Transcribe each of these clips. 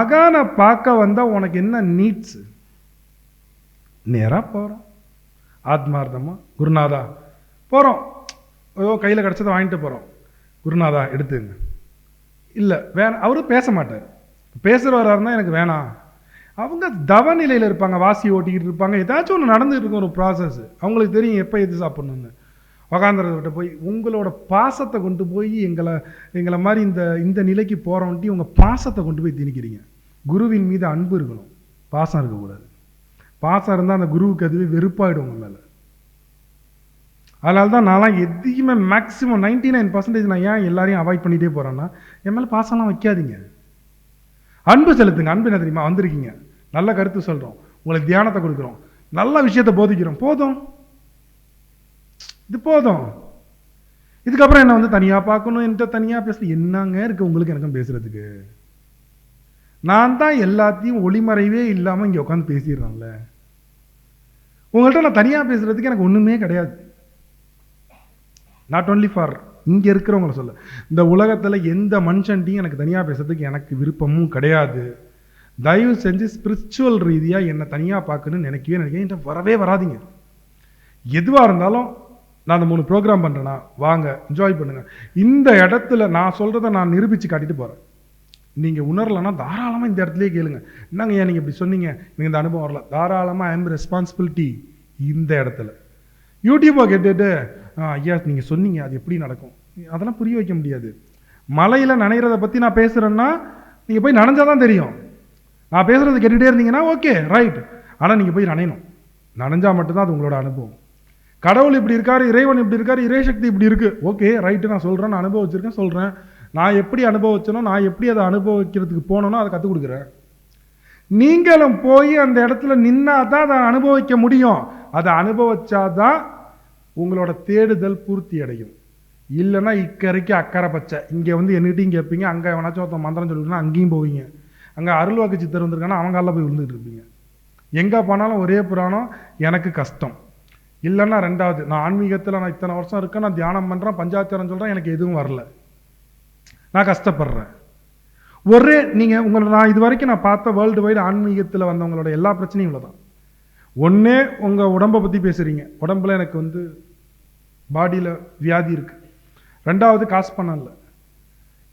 மகானை பார்க்க வந்தால் உனக்கு என்ன நீட்ஸு நேராக போகிறோம் ஆத்மார்த்தமாக குருநாதா போகிறோம் ஏதோ கையில் கிடச்சதை வாங்கிட்டு போகிறோம் குருநாதா எடுத்துங்க. இல்லை வேணா அவரும் பேச மாட்டார். பேசுகிறவராக இருந்தால் எனக்கு வேணாம் அவங்க தவ நிலையில் இருப்பாங்க வாசி ஓட்டிக்கிட்டு இருப்பாங்க. ஏதாச்சும் ஒன்று நடந்துட்டு இருக்கும் ஒரு ப்ராசஸ் அவங்களுக்கு தெரியும் எப்போ எது சாப்பிட்ணுன்னு உக்காந்துறதுக்கிட்ட போய் உங்களோட பாசத்தை கொண்டு போய் எங்களை எங்களை மாதிரி இந்த இந்த நிலைக்கு போகிறோன்ட்டு உங்கள் பாசத்தை கொண்டு போய் திணிக்கிறீங்க. குருவின் மீது அன்பு இருக்கணும். பாசம் இருக்கக்கூடாது. பாசம் இருந்தால் அந்த குருவுக்கு அதுவே வெறுப்பாயிடும் உங்கள் மேலே. அதனால தான் நான்லாம் எதையுமே மேக்ஸிமம் நைன்டி நைன் பர்சன்டேஜ் நான் ஏன் எல்லாரையும் அவாய்ட் பண்ணிகிட்டே போகிறேன்னா என் மேலே பாசம்லாம் வைக்காதீங்க. அன்பு செலுத்துங்க. அன்பு என்ன தெரியுமா? வந்திருக்கீங்க. நல்ல கருத்து சொல்கிறோம் உங்களுக்கு தியானத்தை கொடுக்குறோம். நல்ல விஷயத்தை போதிக்கிறோம். போதும். இது போதும். இதுக்கப்புறம் என்ன வந்து தனியாக பார்க்கணும். என்கிட்ட தனியாக பேச என்னங்க இருக்குது உங்களுக்கு எனக்கும் பேசுகிறதுக்கு நான் தான் எல்லாத்தையும் ஒளிமறைவே இல்லாமல் இங்கே உட்காந்து பேசிடுறேன்ல. உங்கள்கிட்ட நான் தனியாக பேசுகிறதுக்கு எனக்கு ஒன்றுமே கிடையாது. நாட் ஓன்லி ஃபார் இங்கே இருக்கிறவங்கள சொல்ல இந்த உலகத்தில் எந்த மனுஷன்ட்டையும் எனக்கு தனியாக பேசுறதுக்கு எனக்கு விருப்பமும் கிடையாது. தயவு செஞ்சு ஸ்பிரிச்சுவல் ரீதியாக என்னை தனியாக பார்க்கணும்னு நினைக்கவே நினைக்க என்கிட்ட வரவே வராதீங்க. எதுவாக இருந்தாலும் நான் அந்த மூணு ப்ரோக்ராம் பண்ணுறேன்னா வாங்க என்ஜாய் பண்ணுங்கள் இந்த இடத்துல நான் சொல்கிறத நான் நிரூபித்து காட்டிட்டு போகிறேன் நீங்கள் உணரலைன்னா தாராளமாக இந்த இடத்துலயே கேளுங்க. என்னங்க ஏன் நீங்கள் இப்படி சொன்னீங்க? எனக்கு இந்த அனுபவம் வரல. தாராளமாக ஐம் ரெஸ்பான்சிபிலிட்டி இந்த இடத்துல. யூடியூப்பை கேட்டுட்டு ஐயா நீங்கள் சொன்னீங்க. அது எப்படி நடக்கும்? அதெல்லாம் புரிய வைக்க முடியாது. மலையில் நனைகிறத பற்றி நான் பேசுகிறேன்னா நீங்கள் போய் நனைஞ்சாதான் தெரியும். நான் பேசுகிறத கேட்டுகிட்டே இருந்தீங்கன்னா ஓகே ரைட் ஆனால் நீங்கள் போய் நனையணும். நனைஞ்சா மட்டும்தான் அது உங்களோட அனுபவம். கடவுள் இப்படி இருக்காரு இறைவன் இப்படி இருக்காரு இறைசக்தி இப்படி இருக்கு. ஓகே ரைட்டு நான் சொல்கிறேன் நான் அனுபவிச்சிருக்கேன் சொல்கிறேன் நான் எப்படி அனுபவிச்சனோ நான் எப்படி அதை அனுபவிக்கிறதுக்கு போனோனோ அதை கற்றுக் கொடுக்குறேன். நீங்களும் போய் அந்த இடத்துல நின்னா தான் அதை அனுபவிக்க முடியும். அதை அனுபவிச்சாதான் உங்களோட தேடுதல் பூர்த்தி அடையும். இல்லைன்னா இக்கரைக்கு அக்கறை பச்சை. இங்கே வந்து என்கிட்டையும் கேட்பீங்க அங்கே வேணாச்சும் ஒருத்தன் மந்திரம் சொல்லிட்டுனா அங்கேயும் போவீங்க. அங்கே அருள்வாக்கு சித்தர் வந்திருக்கானா அவங்க காலில் போய் விழுந்துட்டு இருப்பீங்க. எங்கே போனாலும் ஒரே புராணம் எனக்கு கஷ்டம். இல்லைன்னா ரெண்டாவது நான் ஆன்மீகத்தில் நான் இத்தனை வருஷம் இருக்கேன் நான் தியானம் பண்ணுறேன் பஞ்சாச்சாரம் சொல்கிறேன் எனக்கு எதுவும் வரல. நான் கஷ்டப்படுறேன். ஒரே நீங்கள் உங்களை நான் இது வரைக்கும் நான் பார்த்த வேர்ல்டு வைடு ஆன்மீகத்தில் வந்தவங்களோட எல்லா பிரச்சனையும் இவ்வளோ தான் ஒன்றே உங்கள் உடம்பை பற்றி பேசுகிறீங்க உடம்புல எனக்கு வந்து பாடியில் வியாதி இருக்குது ரெண்டாவது காசு பணம் இல்லை.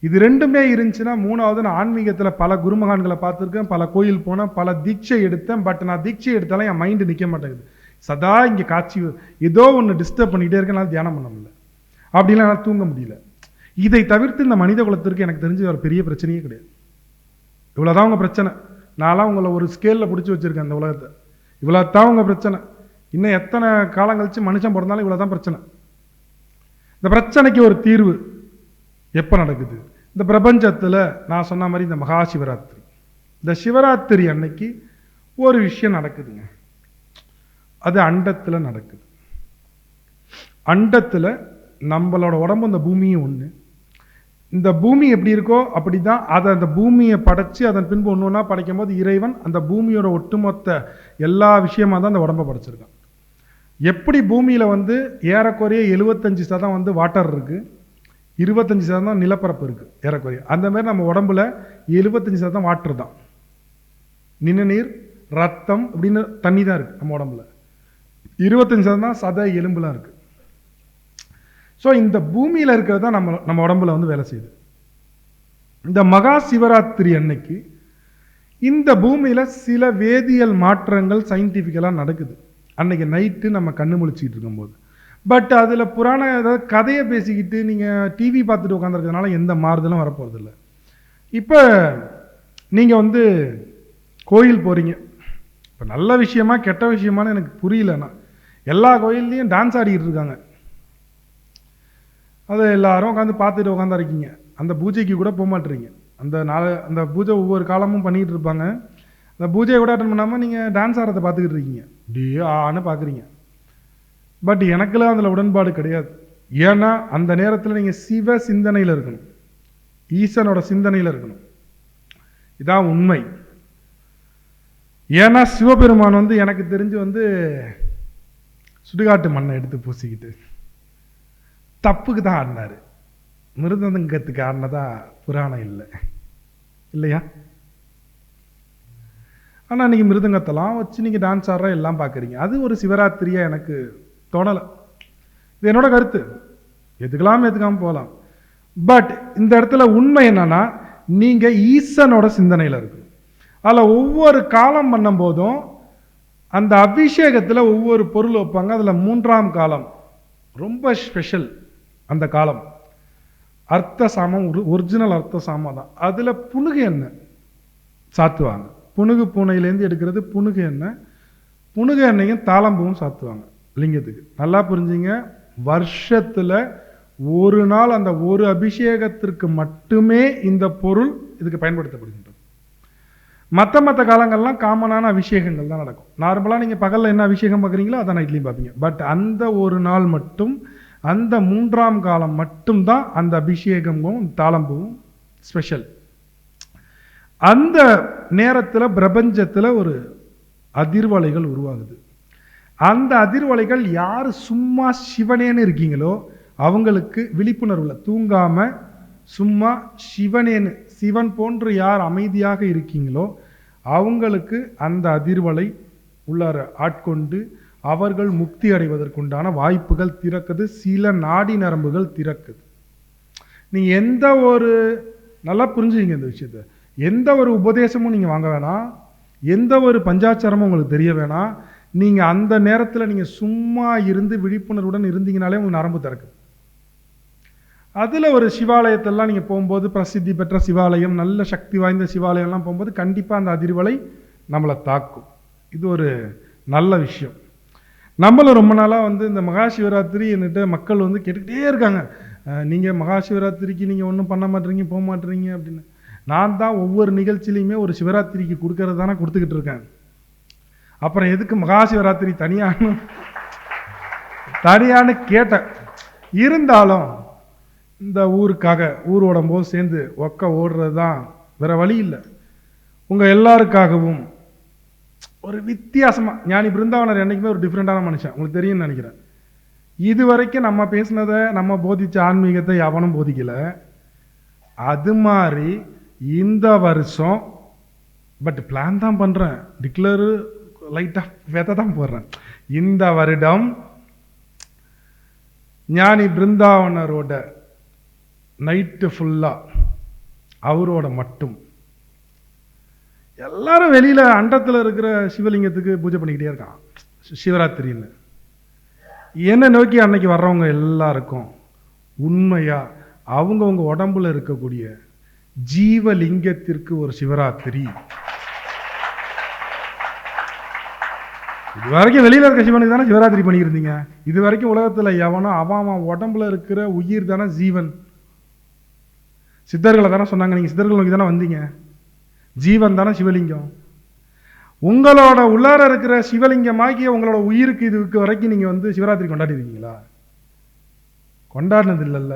இது ரெண்டுமே இருந்துச்சுன்னா மூணாவது நான் ஆன்மீகத்தில் பல குருமகான்களை பார்த்துருக்கேன் பல கோயில் போனேன் பல தீட்சை எடுத்தேன் பட் நான் தீட்சை எடுத்தாலும் என் மைண்டு நிற்க மாட்டேங்குது. சதா இங்கே காட்சி ஏதோ ஒன்று டிஸ்டர்ப் பண்ணிகிட்டே இருக்கேன் நான் தியானம் பண்ண முடியல. அப்படிலாம் என்னால் தூங்க முடியல. இதை தவிர்த்து இந்த மனித குலத்திற்கு எனக்கு தெரிஞ்சு ஒரு பெரிய பிரச்சனையே கிடையாது. இவ்வளோதான் உங்கள் பிரச்சனை. நான்லாம் உங்களை ஒரு ஸ்கேலில் பிடிச்சி வச்சுருக்கேன் இந்த உலகத்தை. இவ்வளோ தான் உங்கள் பிரச்சனை. இன்னும் எத்தனை காலம் கழித்து மனுஷன் பிறந்தாலும் இவ்வளோ தான் பிரச்சனை. இந்த பிரச்சனைக்கு ஒரு தீர்வு எப்போ நடக்குது? இந்த பிரபஞ்சத்தில் நான் சொன்ன மாதிரி இந்த மகா சிவராத்திரி. இந்த சிவராத்திரி அன்னைக்கு ஒரு விஷயம் நடக்குதுங்க. அது அண்டத்தில் நடக்குது. அண்டத்தில் நம்மளோட உடம்பு இந்த பூமியும் ஒன்று இந்த பூமி எப்படி இருக்கோ அப்படி தான் அதை அந்த பூமியை படைச்சி அதன் பின்பு ஒன்று ஒன்றா படைக்கும் போது இறைவன் அந்த பூமியோட ஒட்டுமொத்த எல்லா விஷயமா தான் அந்த உடம்பை படைச்சிருக்கான். எப்படி பூமியில் வந்து ஏறக்குறைய எழுபத்தஞ்சு சதம் வந்து வாட்டர் இருக்குது இருபத்தஞ்சி சதம் நிலப்பரப்பு இருக்குது ஏறக்குறைய. அந்த மாதிரி நம்ம உடம்புல எழுபத்தஞ்சு சதம் வாட்டர் தான். நின நீர் ரத்தம் அப்படின்னு தண்ணி தான் இருக்குது நம்ம உடம்புல. இருபத்தஞ்சி சதம் தான் சத எலும்புலாம் இருக்குது ஸோ இந்த பூமியில் இருக்கிறது தான் நம்ம நம்ம உடம்புல வந்து வேலை செய்யுது. இந்த மகா சிவராத்திரி அன்னைக்கு இந்த பூமியில் சில வேதியியல் மாற்றங்கள் சயின்டிஃபிக்கலாக நடக்குது. அன்னைக்கு நைட்டு நம்ம கண்ணு முழிச்சிக்கிட்டு இருக்கும்போது. பட் அதில் புராண ஏதாவது கதையை பேசிக்கிட்டு நீங்கள் டிவி பார்த்துட்டு உட்காந்துருக்கிறதுனால எந்த மாறுதலும் வரப்போகிறது இல்லை இப்போ நீங்கள் வந்து கோயில் போகிறீங்க இப்போ நல்ல விஷயமா கெட்ட விஷயமானு எனக்கு புரியலண்ணா எல்லா கோயில்லையும் டான்ஸ் ஆடிக்கிட்டு இருக்காங்க. அதை எல்லாரும் உட்காந்து பார்த்துட்டு உட்காந்தா இருக்கீங்க. அந்த பூஜைக்கு கூட போக மாட்டீங்க. அந்த நாள் அந்த பூஜை ஒவ்வொரு காலமும் பண்ணிகிட்டு இருப்பாங்க. அந்த பூஜையை கூட அட்டன் பண்ணாமல் நீங்கள் டான்ஸ் ஆடுறதை பார்த்துக்கிட்டு இருக்கீங்க. டியோ ஆன்னு பார்க்குறீங்க. பட் எனக்குலாம் அதில் உடன்பாடு கிடையாது. ஏன்னா அந்த நேரத்தில் நீங்கள் சிவ சிந்தனையில் இருக்கணும். ஈசனோட சிந்தனையில் இருக்கணும். இதான் உண்மை. ஏன்னா சிவபெருமான் வந்து எனக்கு தெரிஞ்சு வந்து சுடுகாட்டு மண்ணை எடுத்து பூசிக்கிட்டு தப்புக்கு தான் ஆடினார். மிருதங்கத்துக்கு ஆடினதா புராணம் இல்லை. இல்லையா? ஆனால் இன்றைக்கி மிருதங்கத்தெல்லாம் வச்சு நீங்கள் டான்ஸ் ஆடுற எல்லாம் பார்க்குறீங்க. அது ஒரு சிவராத்திரியாக எனக்கு தோணலை. இது என்னோட கருத்து. எதுக்கெல்லாம் எதுக்காம போகலாம். பட் இந்த இடத்துல உண்மை என்னன்னா நீங்கள் ஈசனோட சிந்தனையில் இருக்கு அதில் ஒவ்வொரு காலம் பண்ணும்போதும் அந்த அபிஷேகத்தில் ஒவ்வொரு பொருள் வைப்பாங்க. அதில் மூன்றாம் காலம் ரொம்ப ஸ்பெஷல் அந்த காலம். அர்த்த சாமம் ஒரிஜினல் அர்த்த சாமம் தான் அதில் புனுகு எண்ணெய் சாத்துவாங்க. புனுகு பூனையிலேருந்து எடுக்கிறது புனுகு எண்ணெய் புணுகு எண்ணெயும் தாளம்பூவும் சாத்துவாங்க லிங்கத்துக்கு. நல்லா புரிஞ்சுங்க. வருஷத்தில் ஒரு நாள் அந்த ஒரு அபிஷேகத்திற்கு மட்டுமே இந்த பொருள் இதுக்கு பயன்படுத்தப்படுகின்றது. மற்ற மற்ற காலங்கள்லாம் காமனான அபிஷேகங்கள் தான் நடக்கும். நார்மலாக நீங்கள் பகலில் என்ன அபிஷேகம் பார்க்குறீங்களோ அதை நைட்லேயும் பார்ப்பீங்க. பட் அந்த ஒரு நாள் மட்டும் அந்த மூன்றாம் காலம் மட்டும்தான் அந்த அபிஷேகமும் தாளம்பும் ஸ்பெஷல் அந்த நேரத்தில் பிரபஞ்சத்தில் ஒரு அதிர்வலைகள் உருவாகுது. அந்த அதிர்வலைகள் யார் சும்மா சிவனேன்னு இருக்கீங்களோ அவங்களுக்கு விழிப்புணர்வில் தூங்காமல் சும்மா சிவனேன்னு சிவன் போன்று யார் அமைதியாக இருக்கீங்களோ அவங்களுக்கு அந்த அதிர்வலை உள்ளார ஆட்கொண்டு அவர்கள் முக்தி அடைவதற்குண்டான வாய்ப்புகள் திறக்குது. சில நாடி நரம்புகள் திறக்குது. நீங்கள் எந்த ஒரு நல்லா புரிஞ்சுக்கிங்க இந்த விஷயத்த. எந்த ஒரு உபதேசமும் நீங்கள் வாங்க வேணாம். எந்த ஒரு பஞ்சாச்சாரமும் உங்களுக்கு தெரிய வேணாம். நீங்கள் அந்த நேரத்தில் நீங்கள் சும்மா இருந்து விழிப்புணர்வுடன் இருந்தீங்கனாலே உங்களுக்கு நரம்பு திறக்குது. அதில் ஒரு சிவாலயத்தெல்லாம் நீங்கள் போகும்போது பிரசித்தி பெற்ற சிவாலயம் நல்ல சக்தி வாய்ந்த சிவாலயம்லாம் போகும்போது கண்டிப்பாக அந்த அதிர்வலை நம்மளை தாக்கும். இது ஒரு நல்ல விஷயம். நம்மளும் ரொம்ப நாளாக வந்து இந்த மகா சிவராத்திரி என்னட்டு மக்கள் வந்து கேட்டுக்கிட்டே இருக்காங்க. நீங்கள் மகாசிவராத்திரிக்கு மகா சிவராத்திரிக்கு ஒன்றும் பண்ண மாட்டீங்க போக மாட்டீங்க அப்படின்னு. நான் தான் ஒவ்வொரு நிகழ்ச்சியிலையுமே ஒரு சிவராத்திரிக்கு கொடுக்கறது தானே கொடுத்துக்கிட்டு இருக்கேன். அப்புறம் எதுக்கு மகா சிவராத்திரி தனியானு தனியான்னு கேட்டேன். இருந்தாலும் இந்த ஊருக்காக ஊர் உடம்போது சேர்ந்து ஒக்க ஓடுறது தான் வேறு வழி இல்லை. உங்கள் எல்லாருக்காகவும் ஒரு வித்தியாசமாக ஞானி பிருந்தாவனர் என்னைக்குமே ஒரு டிஃப்ரெண்டான மனுஷன் உங்களுக்கு தெரியும்னு நினைக்கிறேன். இது வரைக்கும் நம்ம பேசினதை நம்ம போதித்த ஆன்மீகத்தை எவனும் போதிக்கலை. அது மாதிரி இந்த வருஷம் பட் பிளான் தான் பண்ணுறேன் டிக்ளரு லைட்டாக விதை தான் போடுறேன். இந்த வருடம் ஞானி பிருந்தாவனரோட நைட்டு ஃபுல்லாக அவரோட மட்டும். எல்லாரும் வெளியில் அண்டத்தில் இருக்கிற சிவலிங்கத்துக்கு பூஜை பண்ணிக்கிட்டே இருக்கான். சிவராத்திரின்னு. என்னை நோக்கி அன்னைக்கு வர்றவங்க எல்லாருக்கும் உண்மையாக அவங்கவுங்க உடம்புல இருக்கக்கூடிய ஜீவலிங்கத்திற்கு ஒரு சிவராத்திரி. இது வரைக்கும் வெளியில் இருக்க சிவனுக்கு தானே சிவராத்திரி பண்ணியிருந்தீங்க. இது வரைக்கும் உலகத்தில் எவனோ அவன் அவன் உடம்புல இருக்கிற உயிர் தானே ஜீவன். சித்தர்களை தானே சொன்னாங்க. நீங்கள் சித்தர்கள் நோக்கி தானே வந்தீங்க. ஜீவன் தானே சிவலிங்கம். உங்களோட உள்ளார இருக்கிற சிவலிங்கமாகிய உங்களோட உயிருக்கு இதுக்கு வரைக்கும் நீங்கள் வந்து சிவராத்திரி கொண்டாடிருக்கீங்களா? கொண்டாடினது இல்லைல்ல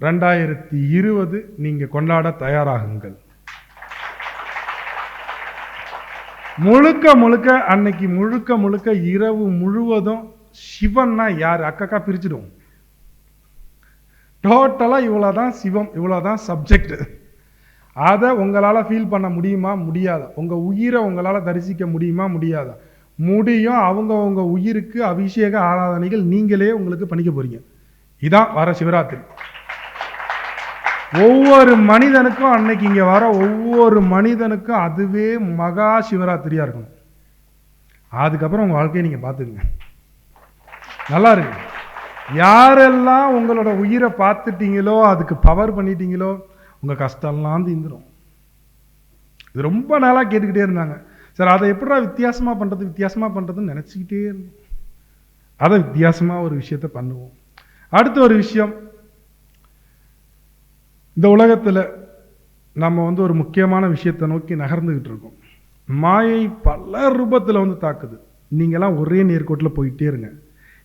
ரெண்டாயிரத்தி இருபது நீங்கள் கொண்டாட தயாராகுங்கள். முழுக்க முழுக்க அன்னைக்கு முழுக்க முழுக்க இரவு முழுவதும் சிவன்னா யார்? அக்கக்கா பிரிச்சிடுவோம் டோட்டலாக இவ்வளோதான் சிவம் இவ்வளோதான் சப்ஜெக்ட் அதை உங்களால் ஃபீல் பண்ண முடியுமா? முடியாதா. உங்கள் உயிரை உங்களால் தரிசிக்க முடியுமா? முடியாதா. முடியும். அவங்க உங்க உயிருக்கு அபிஷேக ஆராதனைகள் நீங்களே உங்களுக்கு பண்ணிக்க போகிறீங்க இதான் வர சிவராத்திரி. ஒவ்வொரு மனிதனுக்கும் அன்னைக்கு இங்கே வர ஒவ்வொரு மனிதனுக்கும் அதுவே மகா சிவராத்திரியாக இருக்கணும். அதுக்கப்புறம் உங்கள் வாழ்க்கையை நீங்கள் பார்த்துக்குங்க. நல்லா இருக்கு. யாரெல்லாம் உங்களோட உயிரை பார்த்துட்டீங்களோ அதுக்கு பவர் பண்ணிட்டீங்களோ உங்கள் கஷ்டம்லாம் தீந்துரும். இது ரொம்ப நாளாக கேட்டுக்கிட்டே இருந்தாங்க. சார் அதை எப்படா வித்தியாசமா பண்ணுறது வித்தியாசமாக பண்ணுறதுன்னு நினச்சிக்கிட்டே இருந்தோம். அதை வித்தியாசமாக ஒரு விஷயத்த பண்ணுவோம். அடுத்த ஒரு விஷயம் இந்த உலகத்தில் நம்ம வந்து ஒரு முக்கியமான விஷயத்தை நோக்கி நகர்ந்துக்கிட்டு இருக்கோம். மாயை பல ரூபத்தில் வந்து தாக்குது. நீங்களாம் ஒரே நேர்கோட்டில் போயிட்டே இருங்க.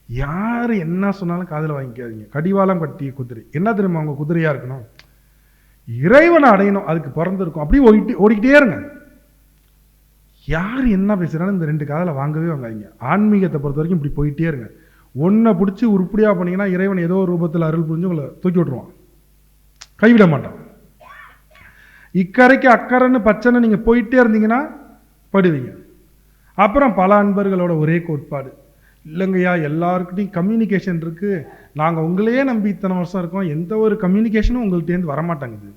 யார் என்ன சொன்னாலும் காதில் வாங்கிக்காதீங்க. கடிவாளம் கட்டிய குதிரை. என்ன தெரியுமா அவங்க குதிரையாக இருக்கணும்? இறைவனை அடையணும் அதுக்கு பிறந்திருக்கும் அப்படியே ஓடிட்டு ஓடிக்கிட்டே இருங்க. யார் என்ன பேசுகிறாலும் இந்த ரெண்டு காதில் வாங்கவே வாங்காதீங்க. ஆன்மீகத்தை பொறுத்த வரைக்கும் இப்படி போயிட்டே இருங்க. ஒன்றை பிடிச்சி உருப்படியாக பண்ணீங்கன்னா இறைவன் ஏதோ ஒரு ரூபத்தில் அருள் புரிஞ்சு உங்களை தூக்கி விட்டுருவான். கைவிட மாட்டான். இக்கரைக்கு அக்கறைன்னு பச்சனை நீங்கள் போயிட்டே இருந்தீங்கன்னா படுவீங்க. அப்புறம் பல அன்பர்களோட ஒரே கோட்பாடு. இல்லைங்கய்யா எல்லாருக்கிட்டையும் கம்யூனிகேஷன் இருக்குது நாங்கள் உங்களையே நம்பி இத்தனை வருஷம் இருக்கோம். எந்த ஒரு கம்யூனிகேஷனும் உங்கள்கிட்டேருந்து வரமாட்டேங்குது.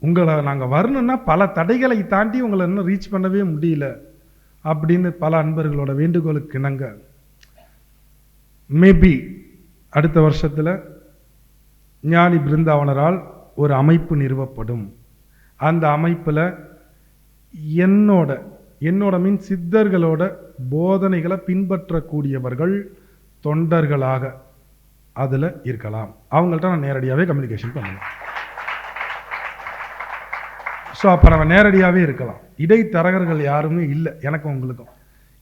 உங்களை நாங்கள் வரணும்னா பல தடைகளை தாண்டி உங்களை இன்னும் ரீச் பண்ணவே முடியல அப்படின்னு பல அன்பர்களோட வேண்டுகோளுக்கு இணங்க. மேபி அடுத்த வருஷத்தில் ஞானி பிருந்தாவனரால் ஒரு அமைப்பு நிறுவப்படும். அந்த அமைப்பில் என்னோட என்னோட மீன் சித்தர்களோட போதனைகளை பின்பற்றக்கூடியவர்கள் தொண்டர்களாக அதில் இருக்கலாம். அவங்கள்ட்ட நான் நேரடியாகவே கம்யூனிகேஷன் பண்ணுவேன் ஸோ அப்போ நம்ம நேரடியாகவே இருக்கலாம். இடைத்தரகர்கள் யாருமே இல்லை எனக்கும் உங்களுக்கும்.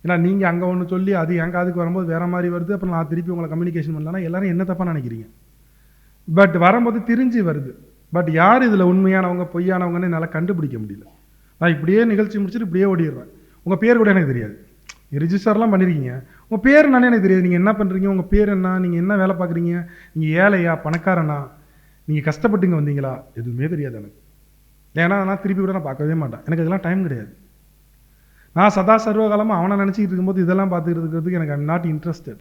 ஏன்னா நீங்கள் அங்கே ஒன்று சொல்லி அது என் காதுக்கு வரும்போது வேறு மாதிரி வருது அப்புறம் நான் திருப்பி உங்களை கம்யூனிகேஷன் பண்ணலன்னா எல்லாரும் என்ன தப்பாக நினைக்கிறீங்க? பட் வரும்போது திரிஞ்சு வருது. பட் யார் இதில் உண்மையானவங்க பொய்யானவங்கன்னு என்னால் கண்டுபிடிக்க முடியல. நான் இப்படியே நிகழ்ச்சி முடிச்சுட்டு இப்படியே ஓடிடுறேன். உங்கள் பேர் கூட எனக்கு தெரியாது. ரிஜிஸ்டர்லாம் பண்ணியிருக்கீங்க உங்கள் பேர் என்னன்னு எனக்கு தெரியாது. நீங்கள் என்ன பண்ணுறீங்க உங்கள் பேர் என்ன? நீங்கள் என்ன வேலை பார்க்குறீங்க? நீங்கள் ஏழையா? பணக்காரனா? நீங்கள் கஷ்டப்பட்டுங்க வந்தீங்களா? எதுவுமே தெரியாது எனக்கு. ஏன்னா நான் திருப்பி கூட நான் பார்க்கவே மாட்டேன். எனக்கு இதெல்லாம் டைம் கிடையாது. நான் சதா சர்வகாலமாக அவனை நினச்சிக்கிட்டு இருக்கும்போது இதெல்லாம் பார்த்துக்கிட்டு இருக்கிறதுக்கு எனக்கு ஐம் நாட் இன்ட்ரெஸ்டட்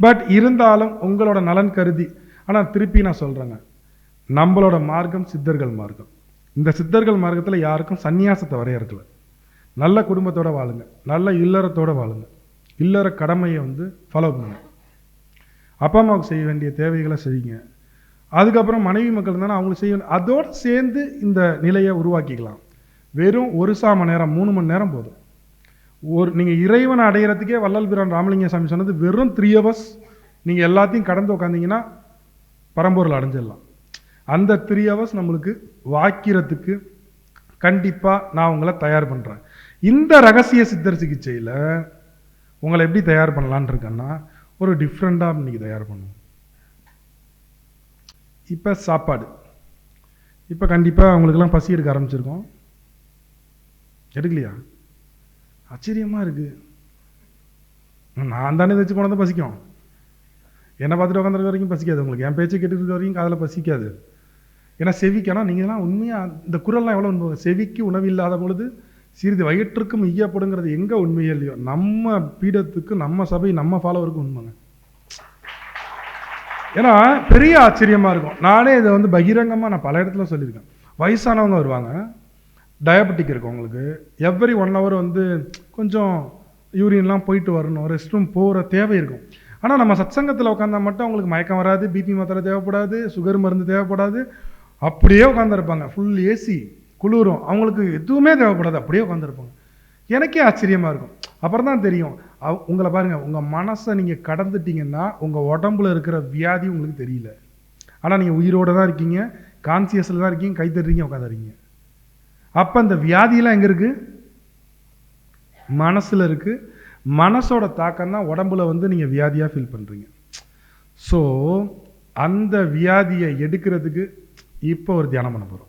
பட் இருந்தாலும் உங்களோட நலன் கருதி ஆனால் திருப்பி நான் சொல்கிறேங்க நம்மளோட மார்க்கம் சித்தர்கள் மார்க்கம். இந்த சித்தர்கள் மார்க்கத்தில் யாருக்கும் சன்னியாசத்தை வரையறுக்கலை. நல்ல குடும்பத்தோடு வாழுங்க. நல்ல இல்லறத்தோடு வாழுங்க. இல்லற கடமையை வந்து ஃபாலோ பண்ணுங்க. அப்பா அம்மாவுக்கு செய்ய வேண்டிய தேவைகளை செய்யுங்க. அதுக்கப்புறம் மனைவி மக்கள் இருந்தாலும் அவங்களுக்கு செய்ய அதோடு சேர்ந்து இந்த நிலையை உருவாக்கிக்கலாம். வெறும் ஒரு சா மணி நேரம் மூணு மணி நேரம் போதும். ஒரு நீங்கள் இறைவனை அடையிறதுக்கே வள்ளல் பிரான் ராமலிங்க சாமி சொன்னது வெறும் த்ரீ ஹவர்ஸ் நீங்கள் எல்லாத்தையும் கடந்து உட்காந்திங்கன்னா பரம்பொருள் அடைஞ்சிடலாம். அந்த த்ரீ ஹவர்ஸ் நம்மளுக்கு வாக்கிறதுக்கு கண்டிப்பாக நான் உங்களை தயார் பண்ணுறேன் இந்த ரகசிய சித்தர் சிகிச்சையில் உங்களை எப்படி தயார் பண்ணலான்னு இருக்கேன்னா ஒரு டிஃப்ரெண்ட்டாக இன்னைக்கு தயார் பண்ணுவோம். இப்போ சாப்பாடு. இப்போ கண்டிப்பாக அவங்களுக்கெல்லாம் பசி எடுக்க ஆரம்பிச்சிருக்கோம். எடுக்கலையா? ஆச்சரியமாக இருக்குது நான் தானே வச்சு கொண்டு பசிக்கும். என்னை பார்த்துட்டு உட்காந்துருக்க வரைக்கும் பசிக்காது. உங்களுக்கு என் பேச்சை கேட்டுட்டு இருக்க வரைக்கும் காதில் பசிக்காது. ஏன்னா செவிக்கானா நீங்கள்லாம் உண்மையாக இந்த குரல்லாம் எவ்வளோ செவிக்கு உணவு இல்லாத பொழுது சிறிது வயிற்றுக்கும் ஈயப்படுங்கிறது எங்கே உண்மையே இல்லையோ? நம்ம பீடத்துக்கு நம்ம சபை நம்ம ஃபாலோவருக்கு உண்மைங்க. ஏன்னா பெரிய ஆச்சரியமாக இருக்கும். நானே இதை வந்து பகிரங்கமாக நான் பல இடத்துல சொல்லியிருக்கேன். வயசானவங்க வருவாங்க. டயபெட்டிக் இருக்கவங்களுக்கு. எவ்ரி ஒன் ஹவர் வந்து கொஞ்சம் யூரின்லாம் போயிட்டு வரணும். ரெஸ்ட் ரூம் போகிற தேவை இருக்கும். ஆனால் நம்ம சத்சங்கத்தில் உட்காந்தா மட்டும் அவங்களுக்கு மயக்கம் வராது பிபி மாத்திரை தேவைப்படாது சுகர் மருந்து தேவைப்படாது. அப்படியே உட்காந்துருப்பாங்க ஃபுல் ஏசி குளிரும். அவங்களுக்கு எதுவுமே தேவைப்படாது. அப்படியே உட்காந்துருப்பாங்க எனக்கே ஆச்சரியமாக இருக்கும். அப்புறம் தான் தெரியும். அவ- உங்களை பாருங்கள் உங்கள் மனசை நீங்கள் கடந்துட்டீங்கன்னா உங்கள் உடம்புல இருக்கிற வியாதி உங்களுக்கு தெரியல. ஆனால் நீங்கள் உயிரோட தான் இருக்கீங்க. கான்சியஸில் தான் இருக்கீங்க. கை தட்டுறீங்க உட்காந்துறீங்க அப்போ அந்த வியாதியெல்லாம் எங்கே இருக்குது மனசில் இருக்குது மனசோட தாக்கம் தான் உடம்புல வந்து நீங்கள் வியாதியாக ஃபீல் பண்ணுறீங்க ஸோ அந்த வியாதியை எடுக்கிறதுக்கு இப்போ ஒரு தியானம் பண்ண போகிறோம்